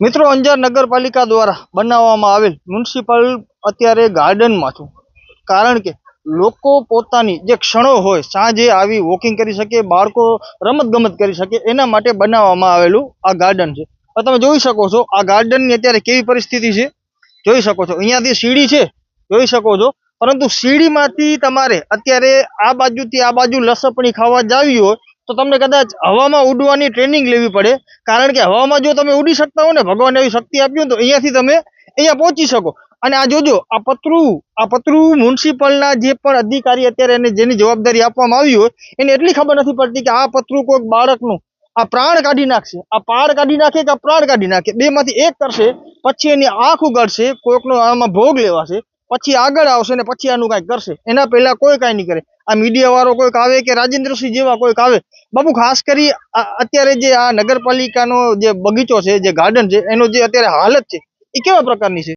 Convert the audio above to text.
મિત્રો, અંજાર નગરપાલિકા દ્વારા બનાવવામાં આવેલ મ્યુનિસિપલ અત્યારે ગાર્ડનમાં છું. કારણ કે લોકો પોતાની જે ક્ષણો હોય, સાંજે આવી વોકિંગ કરી શકે, બાળકો રમત ગમત કરી શકે, એના માટે બનાવવામાં આવેલું આ ગાર્ડન છે. તમે જોઈ શકો છો, આ ગાર્ડનની અત્યારે કેવી પરિસ્થિતિ છે? જોઈ શકો છો, અહીંયાથી સીડી છે, જોઈ શકો છો. પરંતુ સીડીમાંથી તમારે અત્યારે આ બાજુથી આ બાજુ લસપણી ખાવા જાવી હોય તો તમને કદાચ હવામાં ઉડવાની ટ્રેનિંગ લેવી પડે. કારણ કે હવામાં જો તમે ઉડી શકતા હો ને, ભગવાન એવી શક્તિ આપ્યું તો અહીંયાથી તમે અહીંયા પહોંચી શકો. અને આ જોજો, આ પતરું આ પતરું મ્યુનિસિપલના જે પણ અધિકારી અત્યારે એને જેની જવાબદારી આપવામાં આવી હોય, એને એટલી ખબર નથી પડતી કે આ પતરું કોઈક બાળકનું આ પ્રાણ કાઢી નાખશે. આ પાડ કાઢી નાખે કે આ પ્રાણ કાઢી નાખે? બેમાંથી એક કરશે, પછી એની આંખ ઉગાડશે, કોઈકનો આમાં ભોગ લેવાશે. પછી આગળ આવશે ને પછી આનું કાંઈક કરશે. એના પહેલા કોઈ કાંઈ નહીં કરે. આ મીડિયા વાળો કોઈક આવે કે રાજેન્દ્રસિંહ જેવા કોઈક આવે. બાપુ, ખાસ કરી અત્યારે જે આ નગરપાલિકાનો જે બગીચો છે, જે ગાર્ડન છે, એનો જે અત્યારે હાલત છે, એ કેવા પ્રકારની છે?